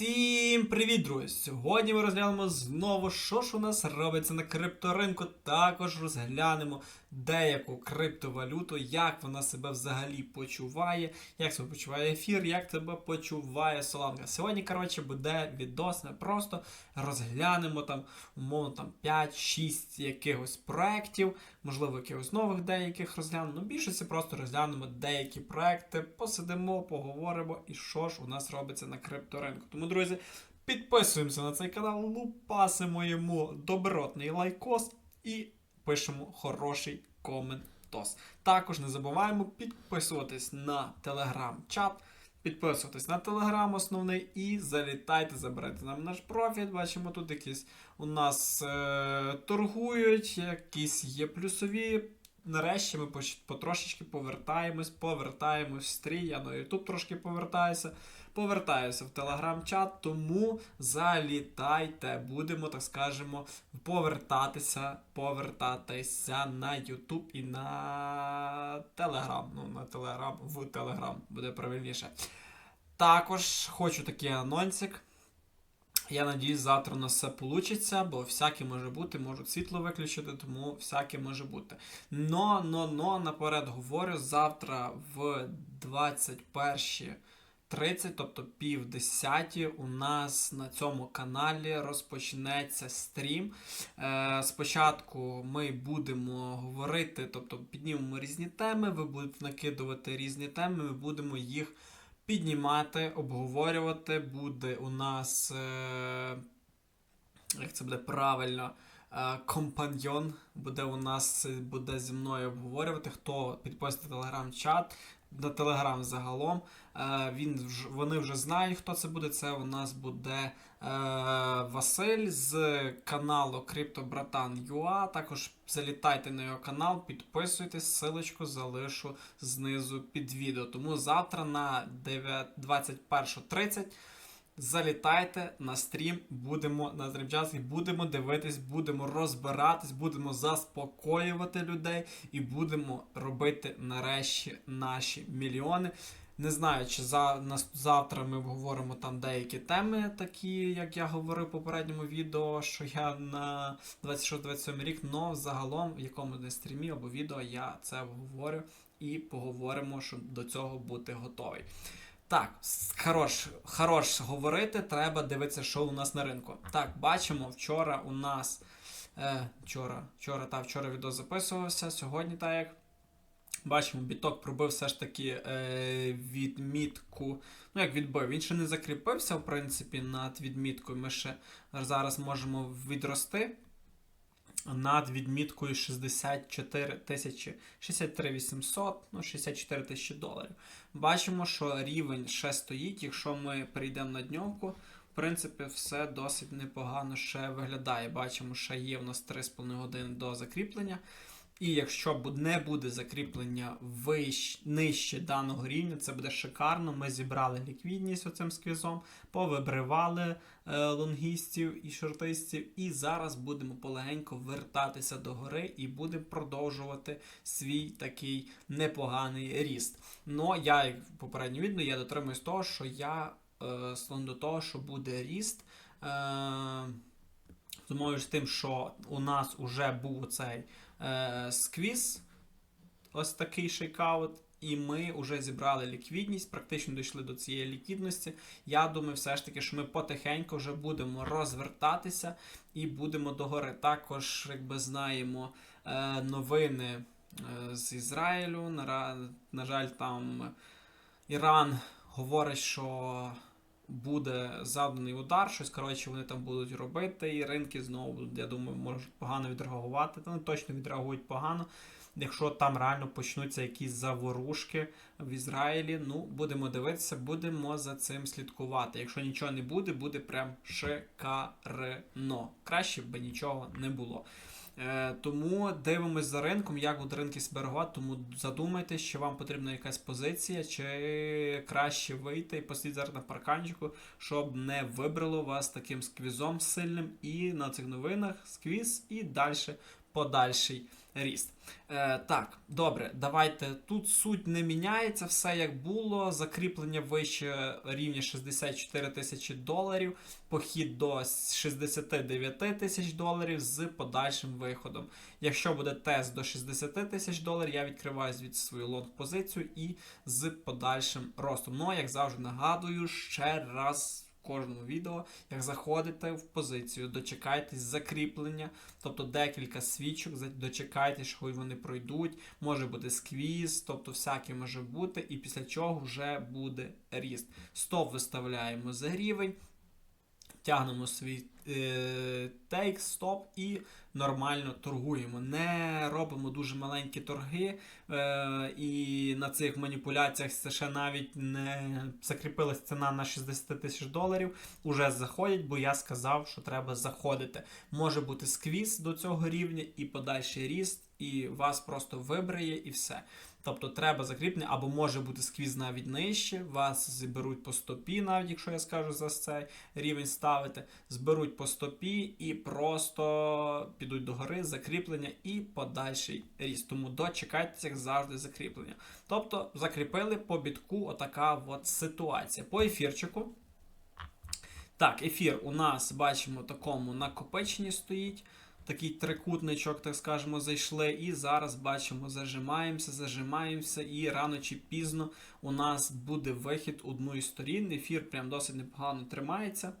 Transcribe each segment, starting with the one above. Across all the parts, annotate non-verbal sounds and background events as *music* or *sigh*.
Всім привіт, друзі! Сьогодні ми розглянемо знову, що ж у нас робиться на крипторинку. Також розглянемо деяку криптовалюту, як вона себе взагалі почуває, як себе почуває ефір, як себе почуває Соланка. Сьогодні, коротше, буде відос, не просто розглянемо там, умовно, там 5-6 якихось проєктів, можливо, якихось нових деяких розглянемо. Ну, більшості просто розглянемо деякі проекти, посидимо, поговоримо і що ж у нас робиться на крипторинку. Тому, друзі, підписуємося на цей канал, лупасимо йому добротний лайкос і пишемо хороший коментос. Також не забуваємо підписуватись на телеграм-чат. Підписуйтесь на телеграм основний і залітайте, забирайте нам наш профіль. Бачимо, тут якісь у нас е- торгують, якісь є плюсові. Нарешті ми потрошечки повертаємось, повертаємось в стрій. Я на YouTube трошки повертаюся. Повертаюся в телеграм-чат, тому залітайте, будемо, так скажемо, повертатися, повертатися на YouTube і на Telegram. Ну, на Telegram, в Telegram буде правильніше. Також хочу такий анонсик. Я надіюсь, завтра у нас все вийде, бо всяке може бути, можуть світло виключити, тому всяке може бути. Но, но, но, наперед говорю, завтра в 21.30, тобто пів десяті, у нас на цьому каналі розпочнеться стрім. Е, спочатку ми будемо говорити, тобто піднімемо різні теми, ви будете накидувати різні теми, ми будемо їх піднімати, обговорювати. Буде у нас, е, як це буде правильно, е, компаньйон буде у нас буде зі мною обговорювати. Хто підписує телеграм-чат, на телеграм загалом. Е, він, вони вже знають, хто це буде. Це у нас буде е, Василь з каналу CryptoBratan.ua. Також залітайте на його канал, підписуйтесь, силочку залишу знизу під відео. Тому завтра на 9 21.30 залітайте на стрім, будемо на стрімчасі, будемо дивитись, будемо розбиратись, будемо заспокоювати людей і будемо робити нарешті наші мільйони. Не знаю, чи за, нас, завтра ми обговоримо там деякі теми, такі, як я говорив в попередньому відео, що я на 26-27 рік, но загалом в якому не стрімі або відео я це обговорю і поговоримо, щоб до цього бути готовий. Так, хорош, хорош говорити, треба дивитися, що у нас на ринку. Так, бачимо, вчора у нас. Е, вчора, вчора, та, вчора відео записувався, сьогодні так як. Бачимо, біток пробив все ж таки е, відмітку. Ну, як відбив, він ще не закріпився, в принципі, над відміткою. Ми ще зараз можемо відрости над відміткою 64 тисячі, 63 800, ну 64 тисячі доларів. Бачимо, що рівень ще стоїть. Якщо ми перейдемо на дньовку, в принципі, все досить непогано ще виглядає. Бачимо, що є в нас 3,5 години до закріплення. І якщо не буде закріплення вищ, нижче даного рівня, це буде шикарно. Ми зібрали ліквідність оцим сквізом, повибривали е, лонгістів і шортистів, і зараз будемо полегенько вертатися до гори і будемо продовжувати свій такий непоганий ріст. Ну, я, як в попередньому відео, я дотримуюсь того, що я е, склонен до того, що буде ріст. Е, З тим, що у нас вже був цей е, сквіз, ось такий шейкаут, і ми вже зібрали ліквідність, практично дійшли до цієї ліквідності. Я думаю, все ж таки, що ми потихеньку вже будемо розвертатися і будемо догори. Також, якби знаємо, е, новини е, з Ізраїлю. На, на жаль, там Іран говорить, що буде завданий удар, щось коротше вони там будуть робити, і ринки знову я думаю, можуть погано відреагувати. Та точно відреагують погано. Якщо там реально почнуться якісь заворушки в Ізраїлі, ну будемо дивитися, будемо за цим слідкувати. Якщо нічого не буде, буде прям шикарно. Краще б нічого не було. Е, тому дивимось за ринком, як будуть ринки зберегувати, тому задумайтесь, чи вам потрібна якась позиція, чи краще вийти і посидіти зараз на парканчику, щоб не вибрало вас таким сквізом сильним. І на цих новинах сквіз, і далі подальший ріст. Е, так, добре, давайте. Тут суть не міняється, все як було. Закріплення вище рівня 64 тисячі доларів, похід до 69 тисяч доларів з подальшим виходом. Якщо буде тест до 60 тисяч доларів, я відкриваю звідси свою лонг-позицію і з подальшим ростом. Ну, як завжди нагадую, ще раз. Кожному відео, як заходите в позицію, дочекайтесь закріплення, тобто декілька свічок, дочекайтесь, що вони пройдуть, може бути сквіз, тобто всяке може бути, і після чого вже буде ріст. Стоп виставляємо за рівень, тягнемо свій е, тейк, стоп і нормально торгуємо. Не робимо дуже маленькі торги, е, і на цих маніпуляціях ще навіть не закріпилась ціна на 60 тисяч доларів. Уже заходять, бо я сказав, що треба заходити. Може бути сквіз до цього рівня і подальший ріст, і вас просто вибриє, і все. Тобто треба закріплення, або може бути сквіз навіть нижче, вас зберуть по стопі, навіть якщо я скажу за цей рівень ставити, зберуть по стопі і просто підуть до гори, закріплення і подальший ріст. Тому дочекайтеся, як завжди, закріплення. Тобто закріпили по бітку отака от ситуація. По ефірчику. Так, ефір у нас бачимо такому накопиченні стоїть. Такий трикутничок, так скажемо, зайшли, і зараз бачимо, зажимаємося, зажимаємося, і рано чи пізно у нас буде вихід одної сторін. Ефір прям досить непогано тримається.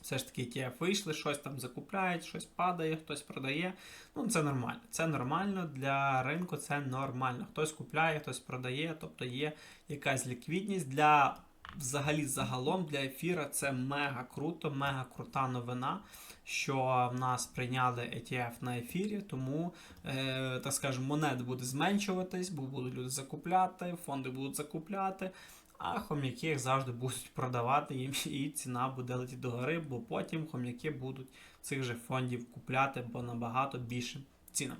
Все ж таки ETF вийшли, щось там закупляють, щось падає, хтось продає. Ну, це нормально. Це нормально для ринку, це нормально. Хтось купляє, хтось продає, тобто є якась ліквідність. Для взагалі загалом для ефіра це мега круто, мега крута новина, що в нас прийняли ETF на ефірі, тому, е, так скажемо, монет буде зменшуватись, бо будуть люди закупляти, фонди будуть закупляти. А хом'яки їх завжди будуть продавати їм, і ціна буде летіти догори, бо потім хом'яки будуть цих же фондів купляти, бо набагато більше ціна.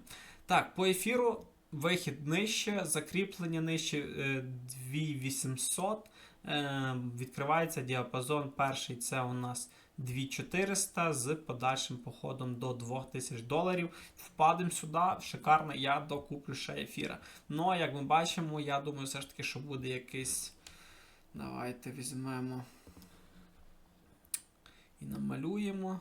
Так, по ефіру вихід нижче, закріплення нижче е, 2800. Е, Відкривається діапазон. Перший це у нас 2400 з подальшим походом до 2000 доларів. Впадемо сюди, шикарно, я докуплю ще ефіра. Ну, а як ми бачимо, я думаю, все ж таки, що буде якийсь. Давайте візьмемо і намалюємо.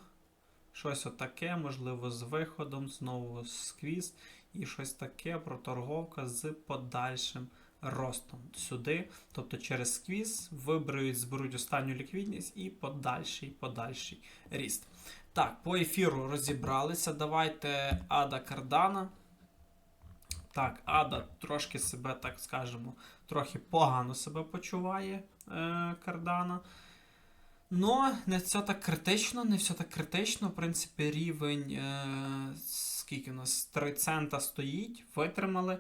Щось отаке, можливо, з виходом, знову сквіз, і щось таке проторговка з подальшим ростом сюди. Тобто через сквіз виберуть, зберуть останню ліквідність і подальший, подальший ріст. Так, по ефіру розібралися. Давайте Ада Кардана. Так, Ада трошки себе, так скажемо, трохи погано себе почуває е, Кардана. Ну, не все так критично, не все так критично. В принципі, рівень, е, скільки у нас 3 цента стоїть, витримали.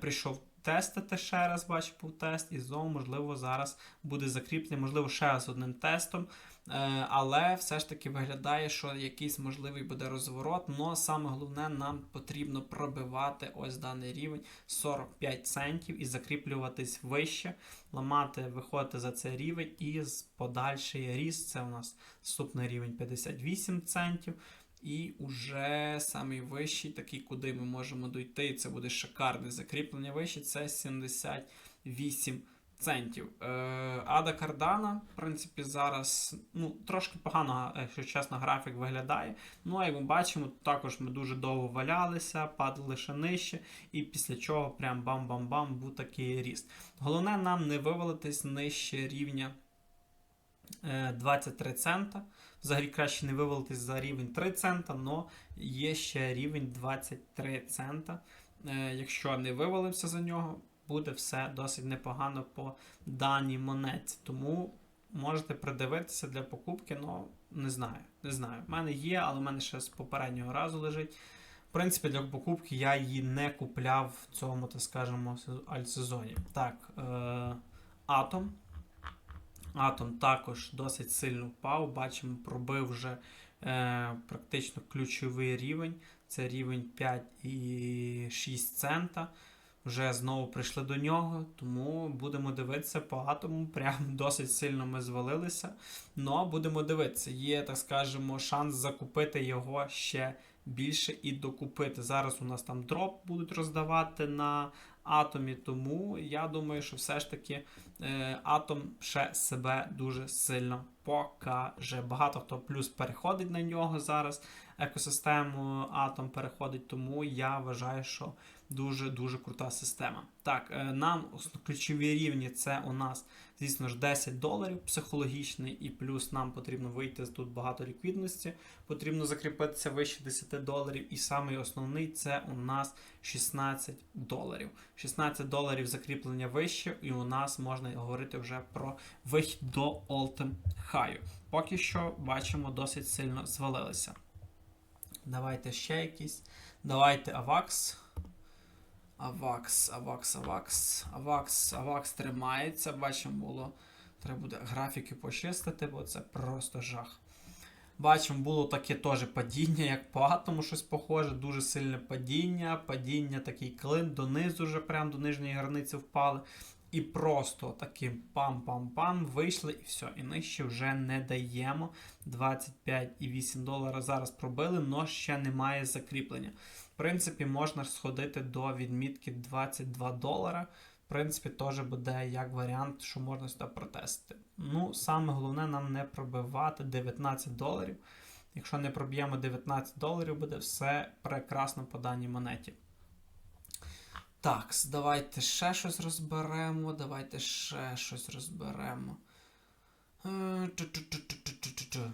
Прийшов тестити ще раз, бачу, був тест, і знову, можливо, зараз буде закріплення, можливо, ще з одним тестом. Е, але все ж таки виглядає, що якийсь можливий буде розворот. Но саме головне, нам потрібно пробивати ось даний рівень 45 центів і закріплюватись вище, ламати, виходити за цей рівень і подальший ріст. Це у нас наступний рівень 58 центів. І уже самий вищий, такий, куди ми можемо дойти, і це буде шикарне закріплення вище, це 78 центів. Е, Ада Кардана, в принципі, зараз ну, трошки погано, якщо чесно, графік виглядає. Ну, а як ми бачимо, також ми дуже довго валялися, падали ще нижче, і після чого прям бам-бам-бам був такий ріст. Головне нам не вивалитись нижче рівня е, 23 цента. Взагалі краще не вивалитись за рівень 3 цента, але є ще рівень 23 цента. Е, Якщо не вивалився за нього, буде все досить непогано по даній монеті. Тому можете придивитися для покупки, але не знаю. Не знаю. У мене є, але в мене ще з попереднього разу лежить. В принципі, для покупки я її не купляв в цьому, так скажемо, альтсезоні. Так, е, Атом. Атом також досить сильно впав. Бачимо, пробив вже е, практично ключовий рівень. Це рівень 5,6 цента. Вже знову прийшли до нього, тому будемо дивитися по атому. *laughs* Прям досить сильно ми звалилися. Ну, будемо дивитися. Є, так скажемо, шанс закупити його ще більше і докупити. Зараз у нас там дроп будуть роздавати на атомі, тому я думаю, що все ж таки е, атом ще себе дуже сильно покаже. Багато хто плюс переходить на нього зараз. Екосистему атом переходить, тому я вважаю, що дуже-дуже крута система. Так, е, нам ключові рівні це у нас, звісно ж, 10 доларів психологічний, і плюс нам потрібно вийти з тут багато ліквідності, потрібно закріпитися вище 10 доларів. І самий основний це у нас 16 доларів. 16 доларів закріплення вище, і у нас можна говорити вже про вихід до all-time. Поки що бачимо, досить сильно звалилися. Давайте ще якісь. Давайте Авакс. Авакс, Авакс, Авакс. Авакс, Авакс тримається. Бачимо, було. Треба буде графіки почистити, бо це просто жах. Бачимо, було таке теж падіння, як по атому щось похоже, дуже сильне падіння, падіння, такий клин донизу, вже прямо до нижньої границі впали. І просто таким пам-пам-пам вийшли і все. І нижче вже не даємо. 25,8 долара зараз пробили, але ще немає закріплення. В принципі, можна сходити до відмітки 22 долара. В принципі, теж буде як варіант, що можна сюди протестити. Ну, саме головне нам не пробивати 19 доларів. Якщо не проб'ємо 19 доларів, буде все прекрасно по даній монеті. Так, давайте ще щось розберемо. Давайте ще щось розберемо. Е.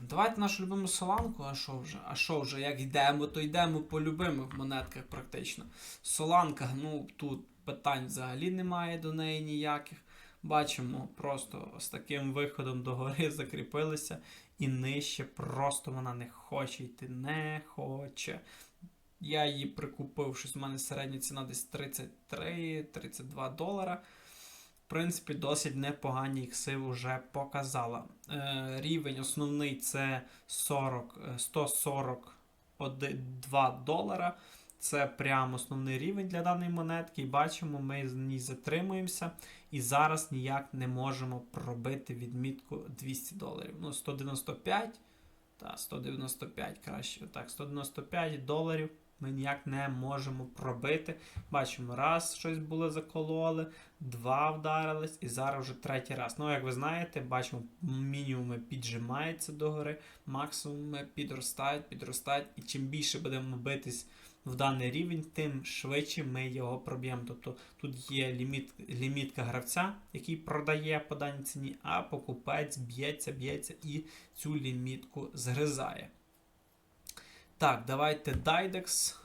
Давайте нашу любиму соланку, а що вже? А що вже? Як йдемо, то йдемо по любимих монетках практично. Соланка, ну тут питань взагалі немає до неї ніяких. Бачимо, просто з таким виходом до гори закріпилися, і нижче просто вона не хоче йти, не хоче. Я її прикупив, щось у мене середня ціна десь 33-32 долара. В принципі, досить непогані ікси вже показала. Е, рівень основний це 40, е, 142 долара. Це прям основний рівень для даної монетки. І бачимо, ми з ній затримуємося. І зараз ніяк не можемо пробити відмітку 200 доларів. Ну, 195. Та, 195 краще. Так, 195 доларів ми ніяк не можемо пробити. Бачимо, раз щось було закололи, два вдарились, і зараз вже третій раз. Ну, як ви знаєте, бачимо, мінімуми піджимаються догори, максимуми підростають, підростають, і чим більше будемо битись в даний рівень, тим швидше ми його проб'ємо. Тобто тут є ліміт, лімітка гравця, який продає по даній ціні, а покупець б'ється, б'ється і цю лімітку згризає. Так, давайте Dydex.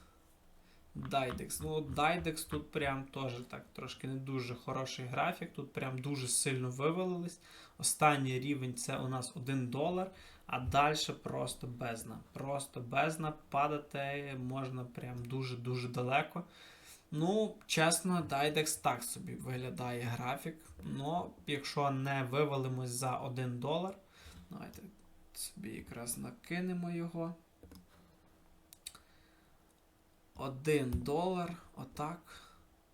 Dydex. Ну, Dydex тут прям теж так трошки не дуже хороший графік. Тут прям дуже сильно вивалились. Останній рівень це у нас 1 долар, а далі просто бездна. Просто бездна. Падати можна прям дуже-дуже далеко. Ну, чесно, Dydex так собі виглядає графік. Ну, якщо не вивалимось за 1 долар, давайте собі якраз накинемо його. 1 долар, отак.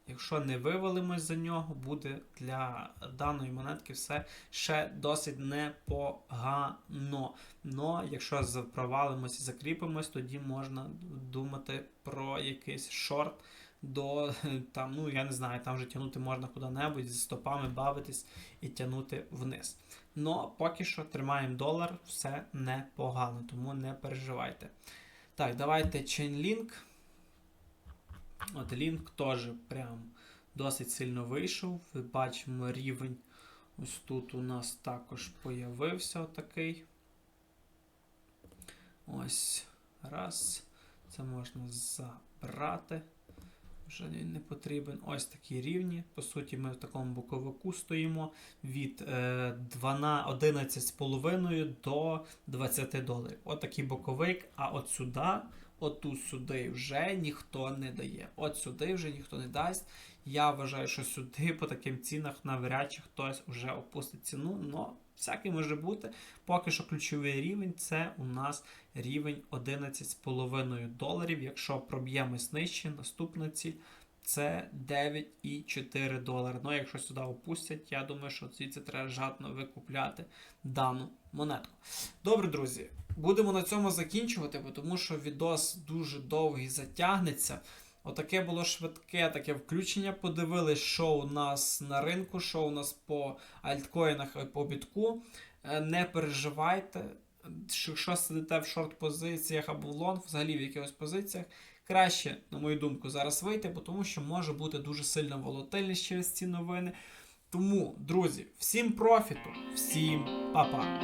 Якщо не вивалимось за нього, буде для даної монетки все ще досить непогано. Но якщо провалимось і закріпимось, тоді можна думати про якийсь шорт до там, ну я не знаю, там вже тягнути можна куди-небудь, зі стопами бавитись і тягнути вниз. Но поки що тримаємо долар, все непогано, тому не переживайте. Так, давайте Chainlink. От Link теж прям досить сильно вийшов. Ви бачимо рівень. Ось тут у нас також появився отакий. Ось. Раз. Це можна забрати. Вже він не потрібен. Ось такі рівні. По суті, ми в такому боковику стоїмо від е, 11,5 до 20 доларів. Отакий боковик, а от сюди. Отут сюди вже ніхто не дає. От сюди вже ніхто не дасть. Я вважаю, що сюди *laughs* по таким цінах навряд чи хтось вже опустить ціну. але всяке може бути. Поки що ключовий рівень це у нас рівень 11,5 доларів. Якщо проб'ємось нижче, наступна ціль це 9,4 долари. Ну, якщо сюди опустять, я думаю, що звідси треба жадно викупляти дану монетку. Добре, друзі, будемо на цьому закінчувати, тому що відос дуже довгий затягнеться. Отаке було швидке таке включення. Подивились, що у нас на ринку, що у нас по альткоїнах і по бітку. Е, Не переживайте, що якщо сидите в шорт-позиціях або в лонг, взагалі в якихось позиціях, краще, на мою думку, зараз вийти, бо тому що може бути дуже сильна волатильність через ці новини. Тому, друзі, всім профіту, всім па-па!